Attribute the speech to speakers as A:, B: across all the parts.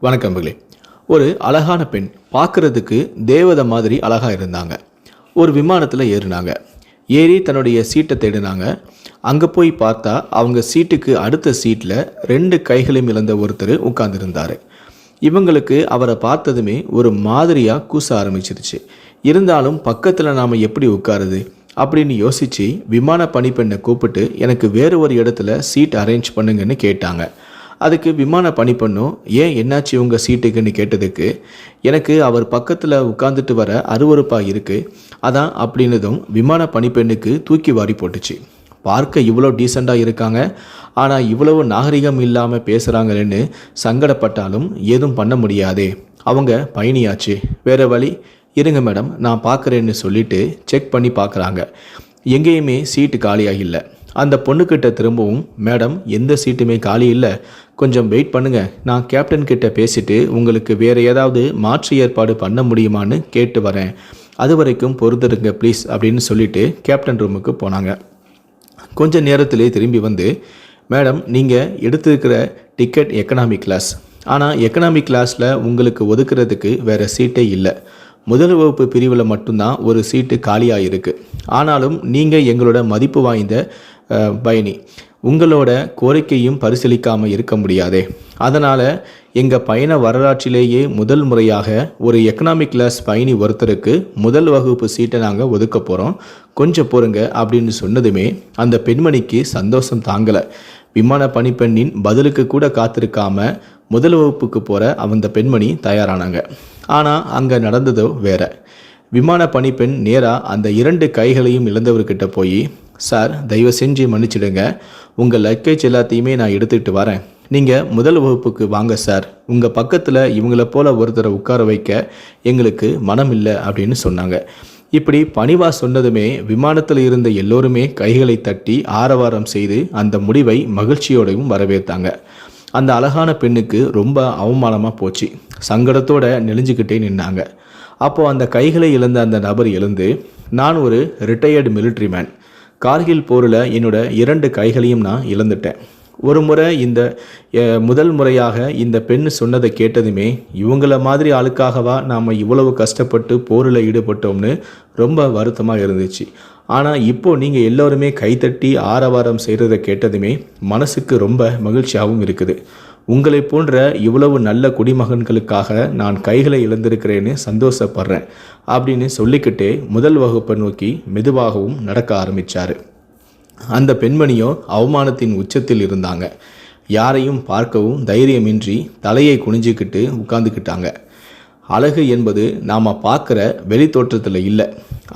A: வணக்கம் மகளே ஒரு அழகான பெண் பார்க்கறதுக்கு தேவதை மாதிரி அழகாக இருந்தாங்க. ஒரு விமானத்தில் ஏறினாங்க. ஏறி தன்னுடைய சீட்டை தேடினாங்க. அங்கே போய் பார்த்தா அவங்க சீட்டுக்கு அடுத்த சீட்டில் ரெண்டு கைகளையும் இழந்த ஒருத்தர் உட்கார்ந்துருந்தார். இவங்களுக்கு அவரை பார்த்ததுமே ஒரு மாதிரியாக கூச ஆரம்பிச்சிருச்சு. இருந்தாலும் பக்கத்தில் நாம் எப்படி உட்காருது அப்படின்னு யோசித்து விமான பணிப்பெண்ணை கூப்பிட்டு எனக்கு வேறு ஒரு இடத்துல சீட் அரேஞ்ச் பண்ணுங்கன்னு கேட்டாங்க. அதுக்கு விமான பணிப்பெண்ணும் ஏன் என்னாச்சு உங்கள் சீட்டுக்குன்னு கேட்டதுக்கு எனக்கு அவர் பக்கத்தில் உட்காந்துட்டு வர அருவருப்பாக இருக்குது அதான் அப்படின்னதும் விமான பணிப்பெண்ணுக்கு தூக்கி வாரி போட்டுச்சு. பார்க்க இவ்வளோ டீசெண்டாக இருக்காங்க. ஆனால் இவ்வளவு நாகரிகம் இல்லாமல் பேசுகிறாங்களேன்னு சங்கடப்பட்டாலும் ஏதும் பண்ண முடியாதே. அவங்க பயணியாச்சு வேறு வழி. இருங்க மேடம் நான் பார்க்குறேன்னு சொல்லிட்டு செக் பண்ணி பார்க்குறாங்க. எங்கேயுமே சீட்டு காலியாக இல்லை அந்த பொண்ணுக்கிட்ட திரும்பவும் மேடம் எந்த சீட்டுமே காலி இல்லை. கொஞ்சம் வெயிட் பண்ணுங்க. நான் கேப்டன் கிட்ட பேசிட்டு உங்களுக்கு வேற ஏதாவது மாற்று ஏற்பாடு பண்ண முடியுமான்னு கேட்டு வரேன். அது வரைக்கும் பொறுத்துருங்க ப்ளீஸ் அப்படின்னு சொல்லிட்டு கேப்டன் ரூமுக்கு போனாங்க. கொஞ்ச நேரத்திலே திரும்பி வந்து மேடம் நீங்கள் எடுத்திருக்கிற டிக்கெட் எக்கனாமிக் கிளாஸ். ஆனால் எக்கனாமிக் கிளாஸில் உங்களுக்கு ஒதுக்குறதுக்கு வேறு சீட்டே இல்லை. முதல் வகுப்பு பிரிவில் மட்டும்தான் ஒரு சீட்டு காலியாக இருக்குது ஆனாலும் நீங்கள் எங்களோட மதிப்பு வாய்ந்த பயணி. உங்களோட கோரிக்கையும் பரிசீலிக்காமல் இருக்க முடியாதே. அதனால் எங்கள் பயண வரலாற்றிலேயே முதல் முறையாக ஒரு எக்கனாமிக் கிளாஸ் பயணி ஒருத்தருக்கு முதல் வகுப்பு சீட்டை நாங்கள் ஒதுக்க போகிறோம் கொஞ்சம் பொறுங்க அப்படின்னு சொன்னதுமே அந்த பெண்மணிக்கு சந்தோஷம் தாங்கலை. விமான பணிப்பெண்ணின் பதிலுக்கு கூட காத்திருக்காம முதல் வகுப்புக்கு போகிற அந்த பெண்மணி தயாரானாங்க. ஆனால் அங்கே நடந்ததோ வேற. விமான பணிப்பெண் நேராக அந்த இரண்டு கைகளையும் இழந்தவர்கிட்ட போய் சார் தயவு செஞ்சு மன்னிச்சிடுங்க. உங்கள் லக்கேஜ் எல்லாத்தையுமே நான் எடுத்துகிட்டு வரேன். நீங்கள் முதல் வகுப்புக்கு வாங்க சார். உங்கள் பக்கத்தில் இவங்களை போல் ஒருத்தரை உட்கார வைக்க எங்களுக்கு மனம் இல்லை அப்படின்னு சொன்னாங்க. இப்படி பணிவா சொன்னதுமே விமானத்தில் இருந்த எல்லோருமே கைகளை தட்டி ஆரவாரம் செய்து அந்த முடிவை மகிழ்ச்சியோடையும் வரவேற்றாங்க. அந்த அழகான பெண்ணுக்கு ரொம்ப அவமானமாக போச்சு. சங்கடத்தோட நெளிஞ்சுக்கிட்டே நின்னாங்க. அப்போது அந்த கைகளை இழந்த அந்த நபர் எழுந்து நான் ஒரு ரிட்டையர்டு மிலிட்ரி மேன் கார்கில் போரில் என்னோட இரண்டு கைகளையும் நான் இழந்துட்டேன். ஒரு முறை இந்த முதல் முறையாக இந்த பெண் சொன்னதை கேட்டதுமே இவங்கள மாதிரி ஆளுக்காகவா நாம் இவ்வளவு கஷ்டப்பட்டு போரில் ஈடுபட்டோம்னு ரொம்ப வருத்தமாக இருந்துச்சு. ஆனால் இப்போது நீங்கள் எல்லோருமே கைத்தட்டி ஆரவாரம் செய்கிறத கேட்டதுமே மனசுக்கு ரொம்ப மகிழ்ச்சியாகவும் இருக்குது. உங்களை போன்ற இவ்வளவு நல்ல குடிமகன்களுக்காக நான் கைகளை இழந்திருக்கிறேன்னு சந்தோஷப்படுறேன் அப்படின்னு சொல்லிக்கிட்டே முதல் வகுப்பை நோக்கி மெதுவாகவும் நடக்க ஆரம்பித்தார் அந்த பெண்மணியோ அவமானத்தின் உச்சத்தில் இருந்தாங்க. யாரையும் பார்க்கவும் தைரியமின்றி தலையை குனிஞ்சிக்கிட்டு உட்காந்துக்கிட்டாங்க அழகு என்பது நாம் பார்க்குற வெளி தோற்றத்தில் இல்லை.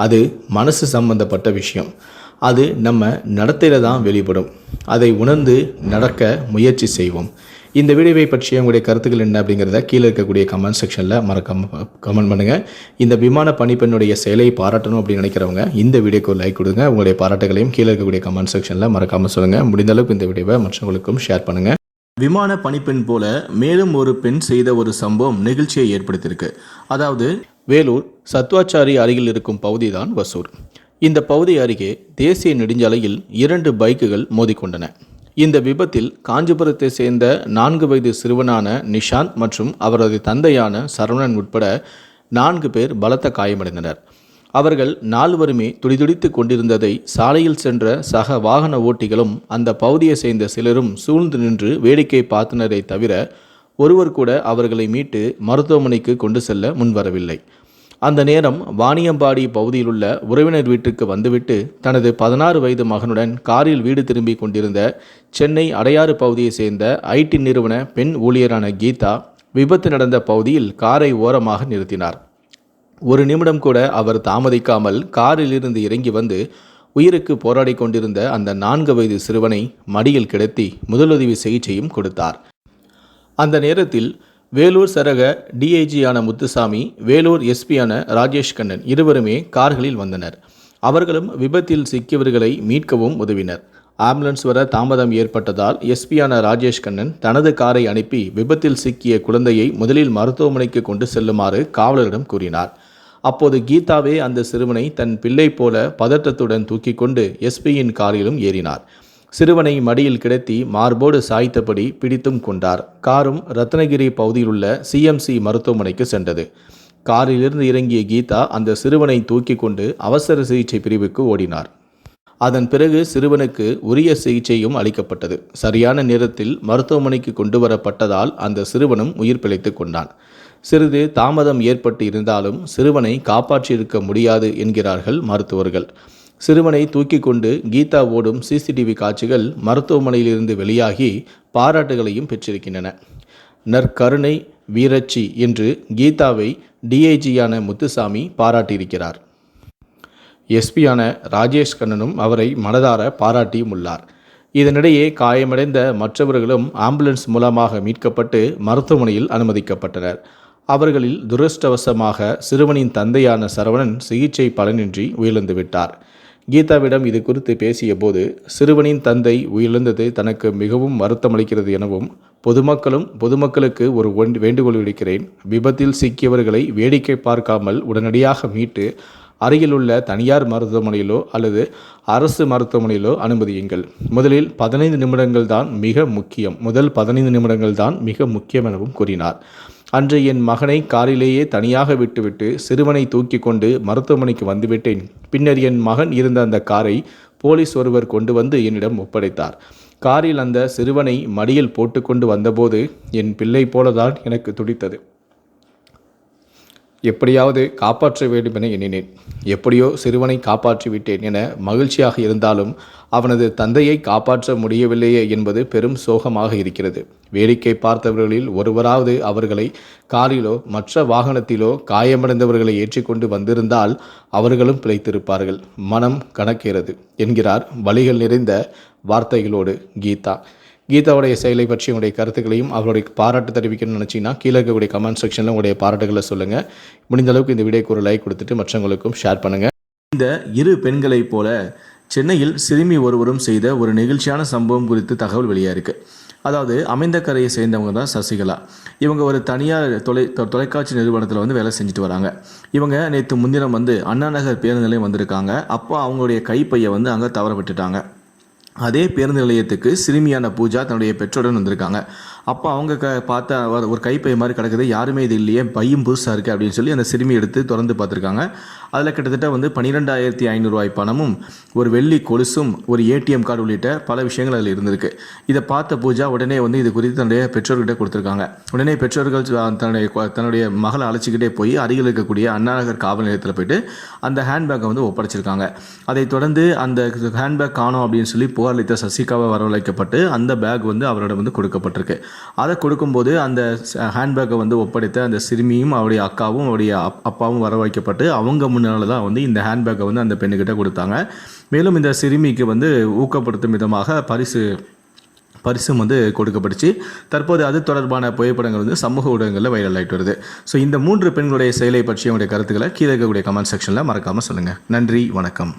A: அது மனசு சம்பந்தப்பட்ட விஷயம். அது நம்ம நடத்தையில் தான் வெளிப்படும். அதை உணர்ந்து நடக்க முயற்சி செய்வோம். இந்த வீடியோவை பற்றிய உங்களுடைய கருத்துக்கள் என்ன அப்படிங்கிறத கீழே இருக்கக்கூடிய கமெண்ட் செக்ஷனில் மறக்காம கமெண்ட் பண்ணுங்கள் இந்த விமான பணிப்பெண்ணுடைய செயலை பாராட்டணும் அப்படின்னு நினைக்கிறவங்க இந்த வீடியோக்கு ஒரு லைக் கொடுங்க. உங்களுடைய பாராட்டுகளையும் கீழே இருக்கக்கூடிய கமெண்ட் செக்ஷனில் மறக்காமல் சொல்லுங்கள் முடிந்த அளவுக்கு இந்த வீடியோவை மற்றவங்களுக்கும் ஷேர் பண்ணுங்கள் விமான பணிப்பெண் போல மேலும் ஒரு பெண் செய்த ஒரு சம்பவம் நெகிழ்ச்சியை ஏற்படுத்தியிருக்கு. அதாவது வேலூர் சத்வாச்சாரி அருகில் இருக்கும் பகுதி தான் வசூர். இந்த பகுதி அருகே தேசிய நெடுஞ்சாலையில் இரண்டு பைக்குகள் மோதிக்கொண்டன. இந்த விபத்தில் காஞ்சிபுரத்தை சேர்ந்த நான்கு வயது சிறுவனான நிஷாந்த் மற்றும் அவரது தந்தையான சரவணன் உட்பட நான்கு பேர் பலத்த காயமடைந்தனர். அவர்கள் நால்வருமே துடிதுடித்து கொண்டிருந்ததை சாலையில் சென்ற சக வாகன ஓட்டிகளும் அந்த பகுதியை சேர்ந்த சிலரும் சூழ்ந்து நின்று வேடிக்கை பார்த்தனரை தவிர ஒருவர் கூட அவர்களை மீட்டு மருத்துவமனைக்கு கொண்டு செல்ல முன்வரவில்லை. அந்த நேரம் வாணியம்பாடி பகுதியில் உள்ள உறவினர் வீட்டுக்கு வந்துவிட்டு தனது பதினாறு வயது மகனுடன் காரில் வீடு திரும்பி கொண்டிருந்த சென்னை அடையாறு பகுதியைச் சேர்ந்த ஐடி நிறுவன பெண் ஊழியரான கீதா விபத்து நடந்த பகுதியில் காரை ஓரமாக நிறுத்தினார். ஒரு நிமிடம் கூட அவர் தாமதிக்காமல் காரிலிருந்து இறங்கி வந்து உயிருக்கு போராடி கொண்டிருந்த அந்த நான்கு வயது சிறுவனை மடியில் கிடத்தி முதலுதவி சிகிச்சையும் கொடுத்தார். அந்த நேரத்தில் வேலூர் சரக டிஐஜியான முத்துசாமி வேலூர் எஸ்பியான ராஜேஷ் கண்ணன் இருவருமே கார்களில் வந்தனர். அவர்களும் விபத்தில் சிக்கியவர்களை மீட்கவும் உதவினர். ஆம்புலன்ஸ் வர தாமதம் ஏற்பட்டதால் எஸ்பியான ராஜேஷ் கண்ணன் தனது காரை அனுப்பி விபத்தில் சிக்கிய குழந்தையை முதலில் மருத்துவமனைக்கு கொண்டு செல்லுமாறு காவலரிடம் கூறினார். அப்போது கீதாவே அந்த சிறுவனை தன் பிள்ளை போல பதட்டத்துடன் தூக்கி கொண்டு எஸ்பியின் காரிலும் ஏறினார். சிறுவனை மடியில் கிடத்தி மார்போடு சாய்த்தபடி பிடித்தும் கொண்டார். காரும் ரத்னகிரி பகுதியில் உள்ள சிஎம்சி மருத்துவமனைக்கு சென்றது. காரிலிருந்து இறங்கிய கீதா அந்த சிறுவனை தூக்கி கொண்டு அவசர சிகிச்சை பிரிவுக்கு ஓடினார். அதன் பிறகு சிறுவனுக்கு உரிய சிகிச்சையும் அளிக்கப்பட்டது. சரியான நேரத்தில் மருத்துவமனைக்கு கொண்டு வரப்பட்டதால் அந்த சிறுவனும் உயிர் பிழைத்துக் கொண்டான். சிறிது தாமதம் ஏற்பட்டு இருந்தாலும் சிறுவனை காப்பாற்றியிருக்க முடியாது என்கிறார்கள் மருத்துவர்கள். சிறுவனை தூக்கி கொண்டு கீதா ஓடும் சிசிடிவி காட்சிகள் மருத்துவமனையிலிருந்து வெளியாகி பாராட்டுகளையும் பெற்றிருக்கின்றன. நற்கருணை வீரச்சி என்று கீதாவை டிஐஜியான முத்துசாமி பாராட்டியிருக்கிறார். எஸ்பியான ராஜேஷ் கண்ணனும் அவரை மனதார பாராட்டியும் உள்ளார் இதனிடையே காயமடைந்த மற்றவர்களும் ஆம்புலன்ஸ் மூலமாக மீட்கப்பட்டு மருத்துவமனையில் அனுமதிக்கப்பட்டனர். அவர்களில் துரஷ்டவசமாக சிறுவனின் தந்தையான சரவணன் சிகிச்சை பலனின்றி உயிரிழந்து விட்டார் கீதாவிடம் இது குறித்து பேசிய போது சிறுவனின் தந்தை உயிரிழந்தது தனக்கு மிகவும் வருத்தமளிக்கிறது எனவும் பொதுமக்களும் பொதுமக்களுக்கு ஒரு ஒன்- வேண்டுகோள் விடுக்கிறேன். விபத்தில் சிக்கியவர்களை வேடிக்கை பார்க்காமல் உடனடியாக மீட்டு அருகிலுள்ள தனியார் மருத்துவமனையிலோ அல்லது அரசு மருத்துவமனையிலோ அனுமதியுங்கள். முதலில் பதினைந்து நிமிடங்கள் தான் மிக முக்கியம். முதல் பதினைந்து நிமிடங்கள் தான் மிக முக்கியம் எனவும் கூறினார். அன்று என் மகனை காரிலேயே தனியாக விட்டுவிட்டு சிறுவனை தூக்கி கொண்டு மருத்துவமனைக்கு வந்துவிட்டேன். பின்னர் என் மகன் இருந்த அந்த காரை போலீஸ் ஒருவர் கொண்டு வந்து என்னிடம் ஒப்படைத்தார். காரில் அந்த சிறுவனை மடியில் போட்டுக்கொண்டு வந்தபோது என் பிள்ளை போலதான் எனக்கு துடித்தது. எப்படியாவது காப்பாற்ற வேண்டும் என எண்ணினேன். எப்படியோ சிறுவனை காப்பாற்றி விட்டேன் என மகிழ்ச்சியாக இருந்தாலும் அவனது தந்தையை காப்பாற்ற முடியவில்லையே என்பது பெரும் சோகமாக இருக்கிறது. வேடிக்கை பார்த்தவர்களில் ஒருவராவது அவர்களை காரிலோ மற்ற வாகனத்திலோ காயமடைந்தவர்களை ஏற்றிக்கொண்டு வந்திருந்தால் அவர்களும் பிழைத்திருப்பார்கள். மனம் கணக்கிறது என்கிறார் வழிகள் நிறைந்த வார்த்தைகளோடு கீதா. கீதாவுடைய செயலை பற்றி உங்களுடைய கருத்துக்களையும் அவருடைய பாராட்டு தெரிவிக்கணும்னு நினச்சிங்கன்னா கீழே இருக்கக்கூடிய கமெண்ட் செக்ஷனில் உங்களுடைய பாராட்டுகளை சொல்லுங்கள் முடிந்த அளவுக்கு இந்த வீடியோக்கு ஒரு லைக் கொடுத்துட்டு மற்றவங்களுக்கும் ஷேர் பண்ணுங்கள் இந்த இரு பெண்களைப் போல சென்னையில் சிறுமி ஒருவரும் செய்த ஒரு நெகிழ்ச்சியான சம்பவம் குறித்து தகவல் வெளியாக அதாவது அதாவது அமைந்தக்கரையை சேர்ந்தவங்க தான் சசிகலா. இவங்க ஒரு தனியார் தொலை தொ- தொலைக்காட்சி நிறுவனத்தில் வந்து வேலை செஞ்சுட்டு வராங்க. இவங்க நேற்று முன்தினம் வந்து அண்ணா நகர் பேருந்து நிலையம் வந்திருக்காங்க. அப்போ அவங்களுடைய கைப்பையை வந்து அங்கே தவற விட்டுட்டாங்க. அதே பேருந்து நிலையத்துக்கு சிறுமியான பூஜா தன்னுடைய பெற்றோருடன் வந்திருக்காங்க. அப்போ அவங்க க பார்த்த ஒரு- ஒரு கைப்பை மாதிரி கிடக்குது. யாருமே இது இல்லையே பையும் புதுசாக இருக்குது அப்படின்னு சொல்லி அந்த சிறுமி எடுத்து திறந்து பார்த்துருக்காங்க. அதில் கிட்டத்தட்ட வந்து பன்னிரெண்டாயிரத்தி ஐநூறுரூவாய் பணமும் ஒரு வெள்ளி கொலுசும் ஒரு ஏடிஎம் கார்டு உள்ளிட்ட பல விஷயங்கள் அதில் இருந்திருக்கு. இதை பார்த்த பூஜா உடனே வந்து இது குறித்து தன்னுடைய பெற்றோர்கிட்ட கொடுத்துருக்காங்க. உடனே பெற்றோர்கள் தன்னுடைய தன்னுடைய மகளை அழைச்சிக்கிட்டே போய் அருகில் இருக்கக்கூடிய அண்ணா நகர் காவல் நிலையத்தில் போயிட்டு அந்த ஹேண்ட்பேக்கை வந்து ஒப்படைச்சிருக்காங்க. அதைத் தொடர்ந்து அந்த ஹேண்ட்பேக் காணும் அப்படின்னு சொல்லி புகார் அளித்த சசிகாவை வரவழைக்கப்பட்டு அந்த பேக் வந்து அவரோட வந்து கொடுக்கப்பட்டிருக்கு. அதை கொடுக்கும்போது அந்த ஹேண்ட்பேக்கை வந்து ஒப்படைத்த அந்த சிறுமியும் அவருடைய அக்காவும் அவருடைய அப்பாவும் வரவழைக்கப்பட்டு அவங்க முன்னால் தான் வந்து இந்த ஹேண்ட்பேக்கை வந்து அந்த பெண்ணுக்கிட்ட கொடுத்தாங்க. மேலும் இந்த சிறுமிக்கு வந்து ஊக்கப்படுத்தும் விதமாக பரிசு பரிசும் வந்து கொடுக்கப்பட்டுச்சு. தற்போது அது தொடர்பான புகைப்படங்கள் வந்து சமூக ஊடகங்களில் வைரல் ஆகிட்டு வருது. ஸோ இந்த மூன்று பெண்களுடைய செயலை பற்றிய உங்களுடைய கருத்துக்களை கீழே இருக்கக்கூடிய கமெண்ட் செக்ஷனில் மறக்காமல் சொல்லுங்கள் நன்றி வணக்கம்.